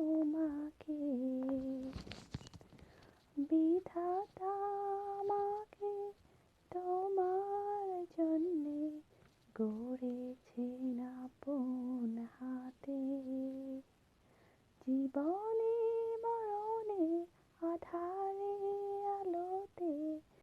তোমাকে। বিধাতা আমাকে তোমার জন্যে গড়েছেন আপন হাতে। জীবন